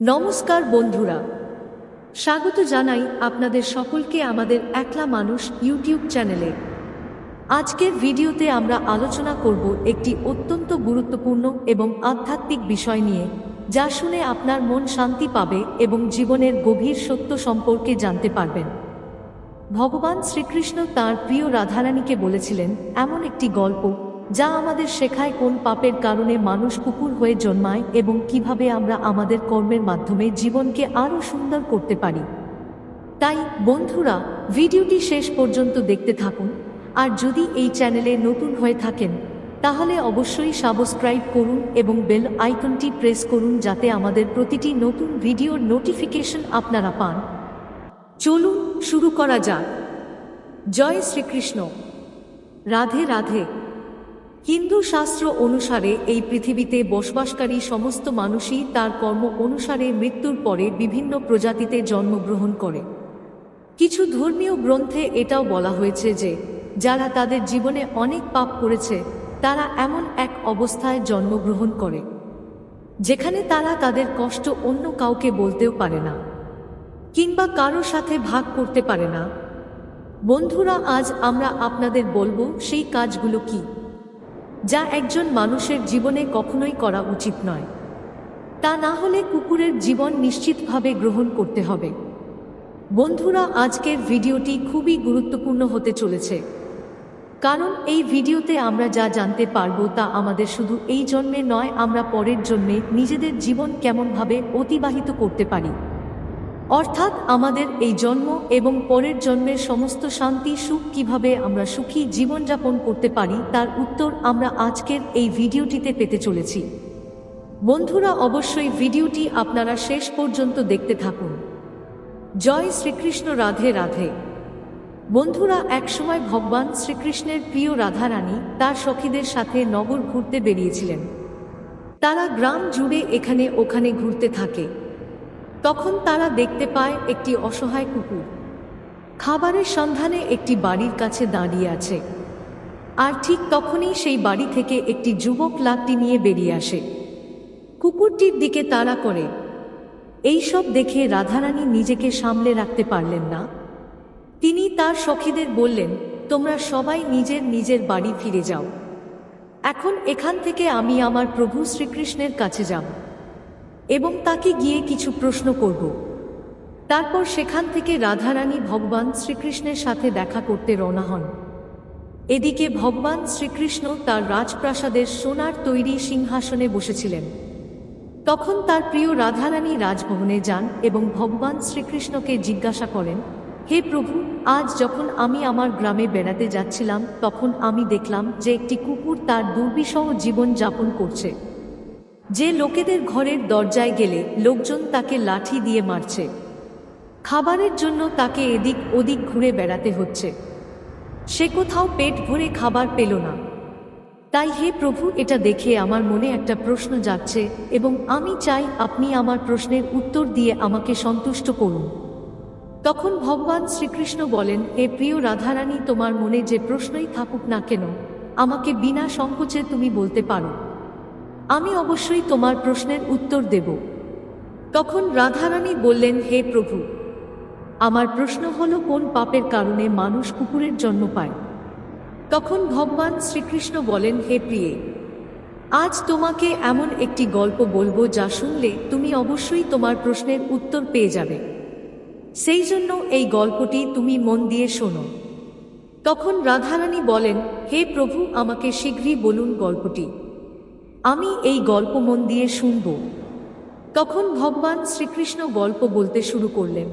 নমস্কার বন্ধুরা। স্বাগত জানাই আপনাদের সকলকে আমাদের একলা মানুষ ইউটিউব চ্যানেলে। আজকের ভিডিওতে আমরা আলোচনা করব একটি অত্যন্ত গুরুত্বপূর্ণ এবং আধ্যাত্মিক বিষয় নিয়ে, যা শুনে আপনার মন শান্তি পাবে এবং জীবনের গভীর সত্য সম্পর্কে জানতে পারবেন। ভগবান শ্রীকৃষ্ণ তার প্রিয় রাধারানীকে বলেছিলেন, এমন একটি গল্প যা আমাদের শেখায় কোন পাপের কারণে মানুষ কুকুর হয়ে জন্মায় এবং কীভাবে আমরা আমাদের কর্মের মাধ্যমে জীবনকে আরও সুন্দর করতে পারি। তাই, বন্ধুরা, ভিডিওটি শেষ পর্যন্ত দেখতে থাকুন। আর যদি এই চ্যানেলে নতুন হয়ে থাকেন, তাহলে অবশ্যই সাবস্ক্রাইব করুন এবং বেল আইকনটি প্রেস করুন যাতে আমাদের প্রতিটি নতুন ভিডিওর নোটিফিকেশন আপনারা পান। চলুন, শুরু করা যাক। জয় শ্রীকৃষ্ণ। রাধে রাধে। হিন্দু শাস্ত্র অনুসারে এই পৃথিবীতে বসবাসকারী সমস্ত মানুষই তার কর্ম অনুসারে মৃত্যুর পরে বিভিন্ন প্রজাতিতে জন্মগ্রহণ করে। কিছু ধর্মীয় গ্রন্থে এটাও বলা হয়েছে যে, যারা তাদের জীবনে অনেক পাপ করেছে, তারা এমন এক অবস্থায় জন্মগ্রহণ করে, যেখানে তারা তাদের কষ্ট অন্য কাউকে বলতেও পারে না, কিংবা কারও সাথে ভাগ করতে পারে না। বন্ধুরা, আজ আমরা আপনাদের বলব সেই কাজগুলো কি? যা একজন মানুষের জীবনে কখনোই করা উচিত নয়। তা না হলে কুকুরের জীবন নিশ্চিতভাবে গ্রহণ করতে হবে। বন্ধুরা, আজকের ভিডিওটি খুবই গুরুত্বপূর্ণ হতে চলেছে। কারণ এই ভিডিওতে আমরা যা জানতে পারব তা আমাদের শুধু এই জন্মে নয়, আমরা পরের জন্মে নিজেদের জীবন কেমনভাবে অতিবাহিত করতে পারি। অর্থাৎ আমাদের এই জন্ম এবং পরের জন্মের সমস্ত শান্তি, সুখ কীভাবে আমরা সুখী জীবনযাপন করতে পারি, তার উত্তর আমরা আজকের এই ভিডিওটিতে পেতে চলেছি। বন্ধুরা, অবশ্যই ভিডিওটি আপনারা শেষ পর্যন্ত দেখতে থাকুন। জয় শ্রীকৃষ্ণ, রাধে রাধে। বন্ধুরা, একসময় ভগবান শ্রীকৃষ্ণের প্রিয় রাধারানী তার সখীদের সাথে নগর ঘুরতে বেরিয়েছিলেন। তারা গ্রাম জুড়ে এখানে ওখানে ঘুরতে থাকে। তখন তারা দেখতে পায় একটি অসহায় কুকুর। খাবারের সন্ধানে একটি বাড়ির কাছে দাঁড়িয়ে আছে। আর ঠিক তখনই সেই বাড়ি থেকে একটি যুবক লাকটি নিয়ে বেরিয়ে আসে। কুকুরটির দিকে তাড়া করে। এইসব দেখে রাধারানী নিজেকে সামলে রাখতে পারলেন না। তিনি তার সখীদের বললেন, তোমরা সবাই নিজের নিজের বাড়ি ফিরে যাও। এখন এখান থেকে আমি আমার প্রভু শ্রীকৃষ্ণের কাছে যাব। এবং তাকে গিয়ে কিছু প্রশ্ন করব। তারপর সেখান থেকে রাধারানী ভগবান শ্রীকৃষ্ণের সাথে দেখা করতে রওনা হন। এদিকে ভগবান শ্রীকৃষ্ণ তার রাজপ্রাসাদের সোনার তৈরি সিংহাসনে বসেছিলেন। তখন তার প্রিয় রাধারানী রাজভবনে যান এবং ভগবান শ্রীকৃষ্ণকে জিজ্ঞাসা করেন, হে প্রভু, আজ যখন আমি আমার গ্রামে বেড়াতে যাচ্ছিলাম, তখন আমি দেখলাম যে একটি কুকুর তার দুর্বিষহ জীবন যাপন করছে। যে লোকেদের ঘরের দরজায় গেলে লোকজন তাকে লাঠি দিয়ে মারছে। খাবারের জন্য তাকে এদিক ওদিক ঘুরে বেড়াতে হচ্ছে। সে কোথাও পেট ভরে খাবার পেল না। তাই হে প্রভু, এটা দেখে আমার মনে একটা প্রশ্ন যাচ্ছে এবং আমি চাই আপনি আমার প্রশ্নের উত্তর দিয়ে আমাকে সন্তুষ্ট করুন। তখন ভগবান শ্রীকৃষ্ণ বলেন, হে প্রিয় রাধারানী, তোমার মনে যে প্রশ্নই থাকুক না কেন, আমাকে বিনা সংকোচে তুমি বলতে পারো। আমি অবশ্যই তোমার প্রশ্নের উত্তর দেব। তখন রাধারানী বললেন, হে প্রভু, আমার প্রশ্ন হল, কোন পাপের কারণে মানুষ কুকুরের জন্ম পায়? তখন ভগবান শ্রীকৃষ্ণ বলেন, হে প্রিয়ে, আজ তোমাকে এমন একটি গল্প বলব যা শুনলে তুমি অবশ্যই তোমার প্রশ্নের উত্তর পেয়ে যাবে। সেই জন্য এই গল্পটি তুমি মন দিয়ে শোনো। তখন রাধারানী বলেন, হে প্রভু, আমাকে শীঘ্রই বলুন গল্পটি। আমি এই গল্প মন দিয়ে শুনব। তখন ভগবান শ্রীকৃষ্ণ গল্প বলতে শুরু করলেন।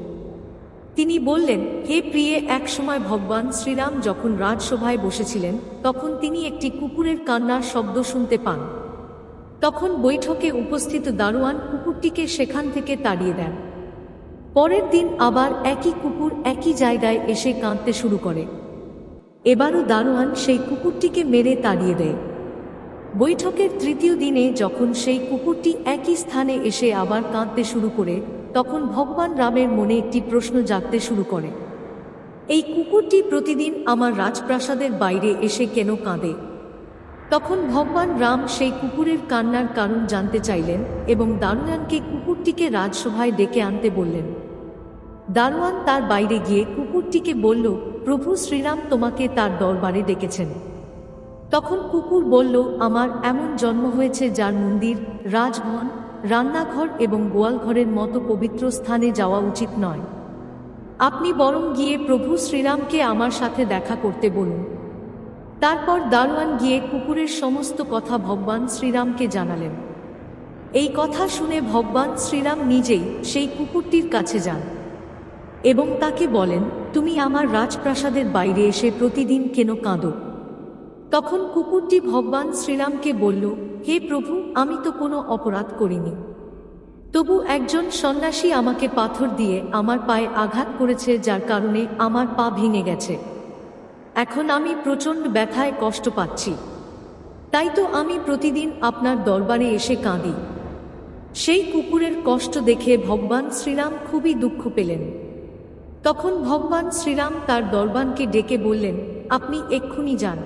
তিনি বললেন, হে প্রিয়ে, এক সময় ভগবান শ্রীরাম যখন রাজসভায় বসেছিলেন, তখন তিনি একটি কুকুরের কান্নার শব্দ শুনতে পান। তখন বৈঠকে উপস্থিত দারোয়ান কুকুরটিকে সেখান থেকে তাড়িয়ে দেন। পরের দিন আবার একই কুকুর একই জায়গায় এসে কাঁদতে শুরু করে। এবারও দারোয়ান সেই কুকুরটিকে মেরে তাড়িয়ে দেয়। বৈঠকের তৃতীয় দিনে যখন সেই কুকুরটি একই স্থানে এসে আবার কাঁদতে শুরু করে, তখন ভগবান রামের মনে একটি প্রশ্ন জাগতে শুরু করে। এই কুকুরটি প্রতিদিন আমার রাজপ্রাসাদের বাইরে এসে কেন কাঁদে? তখন ভগবান রাম সেই কুকুরের কান্নার কারণ জানতে চাইলেন এবং দারোয়ানকে কুকুরটিকে রাজসভায় ডেকে আনতে বললেন। দারোয়ান তার বাইরে গিয়ে কুকুরটিকে বলল, প্রভু শ্রীরাম তোমাকে তার দরবারে ডেকেছেন। তখন কুকুর বলল, আমার এমন জন্ম হয়েছে যার মন্দির, রাজভবন, রান্নাঘর এবং গোয়ালঘরের মতো পবিত্র স্থানে যাওয়া উচিত নয়। আপনি বরং গিয়ে প্রভু শ্রীরামকে আমার সাথে দেখা করতে বলুন তারপর দারোয়ান গিয়ে কুকুরের সমস্ত কথা ভগবান শ্রীরামকে জানালেন। এই কথা শুনে ভগবান শ্রীরাম নিজেই সেই কুকুরটির কাছে যান এবং তাকে বলেন, তুমি আমার রাজপ্রাসাদের বাইরে এসে প্রতিদিন কেন কাঁদো? তখন কুকুরটি ভগবান শ্রীরামকে বলল, হে প্রভু, আমি তো কোনো অপরাধ করিনি। তবু একজন সন্ন্যাসী আমাকে পাথর দিয়ে আমার পায়ে আঘাত করেছে যার কারণে আমার পা ভেঙে গেছে। এখন আমি প্রচণ্ড ব্যথায় কষ্ট পাচ্ছি। তাই তো আমি প্রতিদিন আপনার দরবারে এসে কাঁদি। সেই কুকুরের কষ্ট দেখে ভগবান শ্রীরাম খুবই দুঃখ পেলেন। তখন ভগবান শ্রীরাম তার দরবানকে ডেকে বললেন, আপনি এক্ষুনি যান।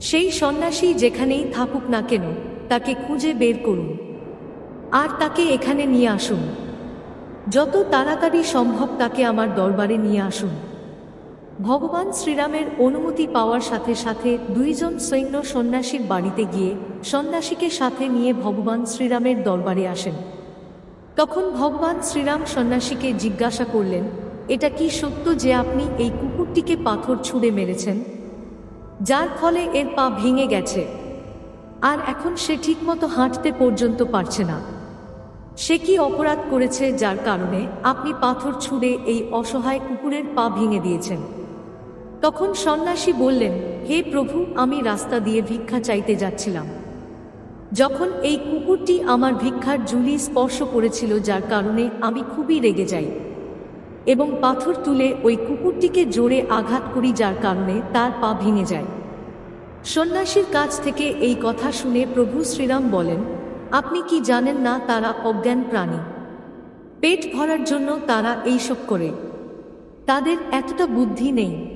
সেই সন্ন্যাসী যেখানেই থাকুক না কেন, তাকে খুঁজে বের করুন। আর তাকে এখানে নিয়ে আসুন। যত তাড়াতাড়ি সম্ভব তাকে আমার দরবারে নিয়ে আসুন। ভগবান শ্রীরামের অনুমতি পাওয়ার সাথে সাথে দুইজন সৈন্য সন্ন্যাসীর বাড়িতে গিয়ে সন্ন্যাসীকে সাথে নিয়ে ভগবান শ্রীরামের দরবারে আসেন। তখন ভগবান শ্রীরাম সন্ন্যাসীকে জিজ্ঞাসা করলেন, এটা কি সত্য যে আপনি এই কুকুরটিকে পাথর ছুঁড়ে মেরেছেন? যার ফলে এর পা ভেঙে গেছে। আর এখন সে ঠিকমতো হাঁটতে পর্যন্ত পারছে না। সে কি অপরাধ করেছে যার কারণে আপনি পাথর ছুঁড়ে এই অসহায় কুকুরের পা ভেঙে দিয়েছেন? তখন সন্ন্যাসী বললেন, হে প্রভু, আমি রাস্তা দিয়ে ভিক্ষা চাইতে যাচ্ছিলাম। যখন এই কুকুরটি আমার ভিক্ষার জুলি স্পর্শ করেছিল, যার কারণে আমি খুবই রেগে যাই। এবং পাথর তুলে ওই কুকুরটিকে জোরে আঘাত করি যার কারণে তার পা ভেঙে যায়। সন্ন্যাসীর কাছ থেকে এই কথা শুনে প্রভু শ্রীরাম বলেন, আপনি কি জানেন না তারা অজ্ঞান প্রাণী? পেট ভরার জন্য তারা এইসব করে। তাদের এতটা বুদ্ধি নেই।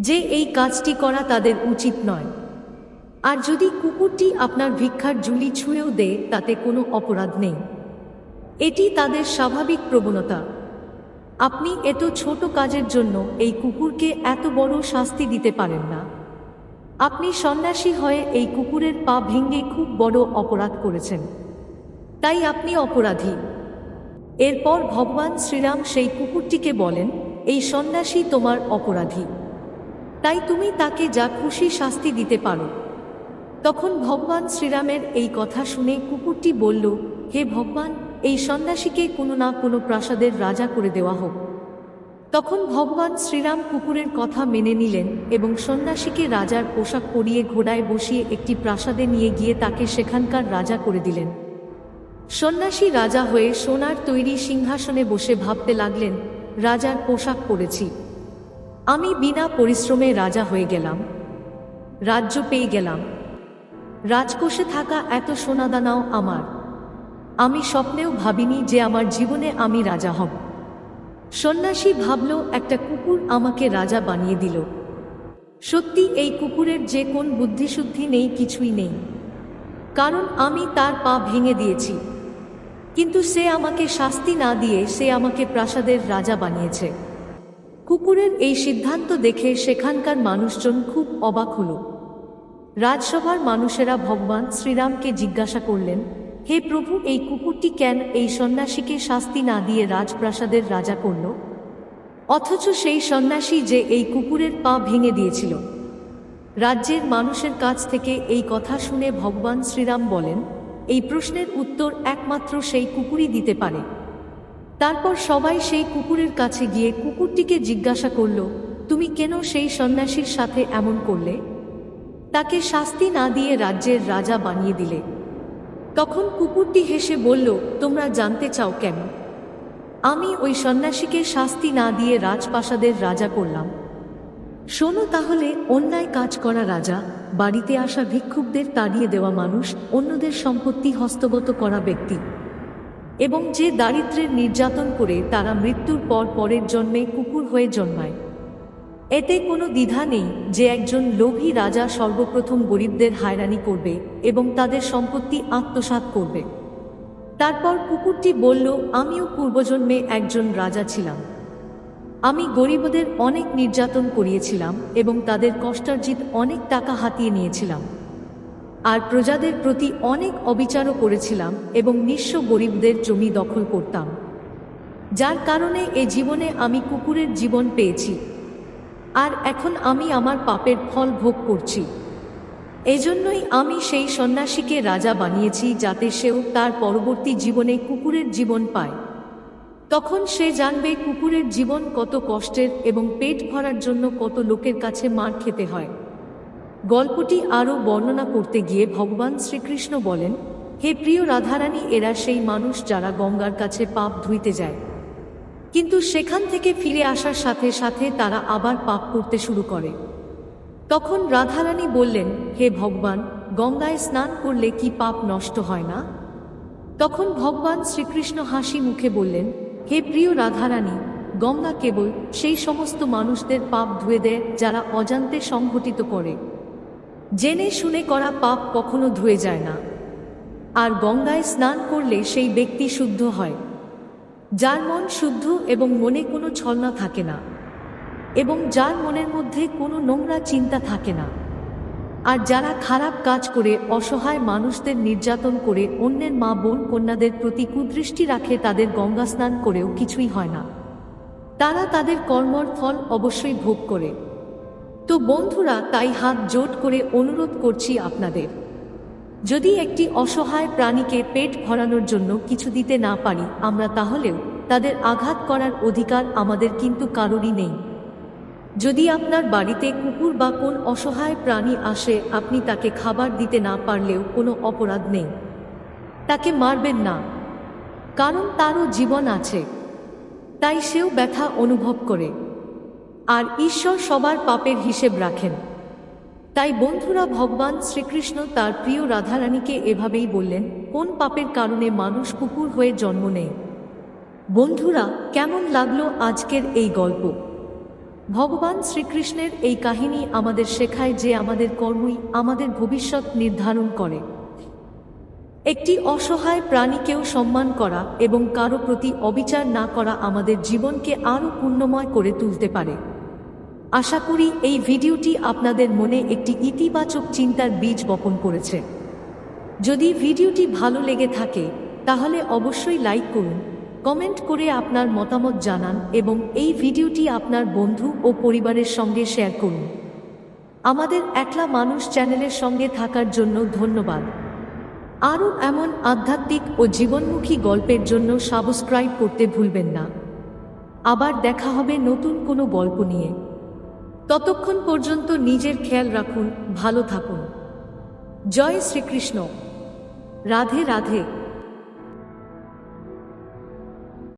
যে এই কাজটি করা তাদের উচিত নয়। আর যদি কুকুরটি আপনার ভিক্ষার জুলি ছুঁয়েও দেয়, তাতে কোনো অপরাধ নেই। এটি তাদের স্বাভাবিক প্রবণতা। আপনি এত ছোট কাজের জন্য এই কুকুরকে এত বড় শাস্তি দিতে পারেন না। আপনি সন্ন্যাসী হয়ে এই কুকুরের পা ভেঙে খুব বড় অপরাধ করেছেন। তাই আপনি অপরাধী। এরপর ভগবান শ্রীরাম সেই কুকুরটিকে বলেন, এই সন্ন্যাসী তোমার অপরাধী। তাই তুমি তাকে যা খুশি শাস্তি দিতে পারো। তখন ভগবান শ্রীরামের এই কথা শুনে কুকুরটি বলল, হে ভগবান এই সন্ন্যাসীকে কোনো না কোনো প্রাসাদের রাজা করে দেওয়া হোক। তখন ভগবান শ্রীরাম কুকুরের কথা মেনে নিলেন এবং সন্ন্যাসীকে রাজার পোশাক পরিয়ে ঘোড়ায় বসিয়ে একটি প্রাসাদে নিয়ে গিয়ে তাকে সেখানকার রাজা করে দিলেন। সন্ন্যাসী রাজা হয়ে সোনার তৈরি সিংহাসনে বসে ভাবতে লাগলেন, রাজার পোশাক পরেছি। আমি বিনা পরিশ্রমে রাজা হয়ে গেলাম। রাজ্য পেয়ে গেলাম। রাজকোষে থাকা এত সোনাদানাও আমার। আমি স্বপ্নেও ভাবিনি যে আমার জীবনে আমি রাজা হব। সন্ন্যাসী ভাবল, একটা কুকুর আমাকে রাজা বানিয়ে দিল। সত্যি এই কুকুরের যে কোন বুদ্ধিশুদ্ধি নেই, কিছুই নেই। কারণ আমি তার পা ভেঙে দিয়েছি। কিন্তু সে আমাকে শাস্তি না দিয়ে সে আমাকে প্রাসাদের রাজা বানিয়েছে। কুকুরের এই সিদ্ধান্ত দেখে সেখানকার মানুষজন খুব অবাক হল। রাজসভার মানুষেরা ভগবান শ্রীরামকে জিজ্ঞাসা করলেন হে প্রভু, এই কুকুরটি কেন এই সন্ন্যাসীকে শাস্তি না দিয়ে রাজপ্রাসাদের রাজা করল? অথচ সেই সন্ন্যাসী যে এই কুকুরের পা ভেঙে দিয়েছিল। রাজ্যের মানুষের কাছ থেকে এই কথা শুনে ভগবান শ্রীরাম বলেন, এই প্রশ্নের উত্তর একমাত্র সেই কুকুরই দিতে পারে। তারপর সবাই সেই কুকুরের কাছে গিয়ে কুকুরটিকে জিজ্ঞাসা করল, তুমি কেন সেই সন্ন্যাসীর সাথে এমন করলে? তাকে শাস্তি না দিয়ে রাজ্যের রাজা বানিয়ে দিলে। তখন কুকুরটি হেসে বলল, তোমরা জানতে চাও কেন? আমি ওই সন্ন্যাসীকে শাস্তি না দিয়ে রাজপ্রাসাদের রাজা করলাম। শোনো তাহলে, অন্যায় কাজ করা রাজা, বাড়িতে আসা ভিক্ষুকদের তাড়িয়ে দেওয়া মানুষ, অন্যদের সম্পত্তি হস্তগত করা ব্যক্তি। এবং যে দারিদ্রের নির্যাতন করে তারা মৃত্যুর পর পরের জন্মে কুকুর হয়ে জন্মায়। এতে কোনো দ্বিধা নেই যে একজন লোভী রাজা সর্বপ্রথম গরিবদের হায়রানি করবে এবং তাদের সম্পত্তি আত্মসাৎ করবে। তারপর কুকুরটি বলল, আমিও পূর্বজন্মে একজন রাজা ছিলাম। আমি গরিবদের অনেক নির্যাতন করিয়েছিলাম এবং তাদের কষ্টার্জিত অনেক টাকা হাতিয়ে নিয়েছিলাম। আর প্রজাদের প্রতি অনেক অবিচারও করেছিলাম এবং নিঃস্ব গরিবদের জমি দখল করতাম। যার কারণে এ জীবনে আমি কুকুরের জীবন পেয়েছি। আর এখন আমি আমার পাপের ফল ভোগ করছি। এজন্যই আমি সেই সন্ন্যাসীকে রাজা বানিয়েছি যাতে সেও তার পরবর্তী জীবনে কুকুরের জীবন পায়। তখন সে জানবে কুকুরের জীবন কত কষ্টের এবং পেট ভরার জন্য কত লোকের কাছে মার খেতে হয়। গল্পটি আরও বর্ণনা করতে গিয়ে ভগবান শ্রীকৃষ্ণ বলেন, হে প্রিয় রাধারানী, এরা সেই মানুষ যারা গঙ্গার কাছে পাপ ধুইতে যায়। কিন্তু সেখান থেকে ফিরে আসার সাথে সাথে তারা আবার পাপ করতে শুরু করে। তখন রাধারানী বললেন, হে ভগবান, গঙ্গায় স্নান করলে কি পাপ নষ্ট হয় না? তখন ভগবান শ্রীকৃষ্ণ হাসি মুখে বললেন, হে প্রিয় রাধারানী, গঙ্গা কেবল সেই সমস্ত মানুষদের পাপ ধুয়ে দেয় যারা অজান্তে সংঘটিত করে। জেনে শুনে করা পাপ কখনো ধুয়ে যায় না। আর গঙ্গায় স্নান করলে সেই ব্যক্তি শুদ্ধ হয়। যার মন শুদ্ধ এবং মনে কোনো ছলনা থাকে না, এবং যার মনের মধ্যে কোনো নোংরা চিন্তা থাকে না। আর যারা খারাপ কাজ করে, অসহায় মানুষদের নির্যাতন করে, অন্যের মা বোন কন্যাদের প্রতি কুদৃষ্টি রাখে, তাদের গঙ্গা স্নান করেও কিছুই হয় না। তারা তাদের কর্মর ফল অবশ্যই ভোগ করে। তো বন্ধুরা, তাই হাত জোট করে অনুরোধ করছি আপনাদের। যদি একটি অসহায় প্রাণীকে পেট ভরানোর জন্য কিছু দিতে না পারি, আমরা তাহলেও তাদের আঘাত করার অধিকার আমাদের কিন্তু কারোরই নেই। যদি আপনার বাড়িতে কুকুর বা কোন অসহায় প্রাণী আসে, আপনি তাকে খাবার দিতে না পারলেও কোনো অপরাধ নেই। তাকে মারবেন না, কারণ তারও জীবন আছে, তাই সেও ব্যথা অনুভব করে। আর ঈশ্বর সবার পাপের হিসেব রাখেন। তাই বন্ধুরা ভগবান শ্রীকৃষ্ণ তার প্রিয় রাধারানীকে এভাবেই বললেন, কোন পাপের কারণে মানুষ কুকুর হয়ে জন্ম নেয়? বন্ধুরা, কেমন লাগল আজকের এই গল্প? ভগবান শ্রীকৃষ্ণের এই কাহিনী আমাদের শেখায় যে আমাদের কর্মই আমাদের ভবিষ্যৎ নির্ধারণ করে। একটি অসহায় প্রাণীকেও সম্মান করা এবং কারও প্রতি অবিচার না করা আমাদের জীবনকে আরও পূর্ণময় করে তুলতে পারে। আশা করি এই ভিডিওটি আপনাদের মনে একটি ইতিবাচক চিন্তার বীজ বপন করেছে। যদি ভিডিওটি ভালো লেগে থাকে, তাহলে অবশ্যই লাইক করুন, কমেন্ট করে আপনার মতামত জানান এবং এই ভিডিওটি আপনার বন্ধু ও পরিবারের সঙ্গে শেয়ার করুন। আমাদের একলা মানুষ চ্যানেলের সঙ্গে থাকার জন্য ধন্যবাদ। আরও এমন আধ্যাত্মিক ও জীবনমুখী গল্পের জন্য সাবস্ক্রাইব করতে ভুলবেন না। আবার দেখা হবে নতুন কোনো গল্প নিয়ে। ততক্ষণ পর্যন্ত নিজের খেয়াল রাখুন ভালো থাকুন। জয় শ্রীকৃষ্ণ। রাধে রাধে।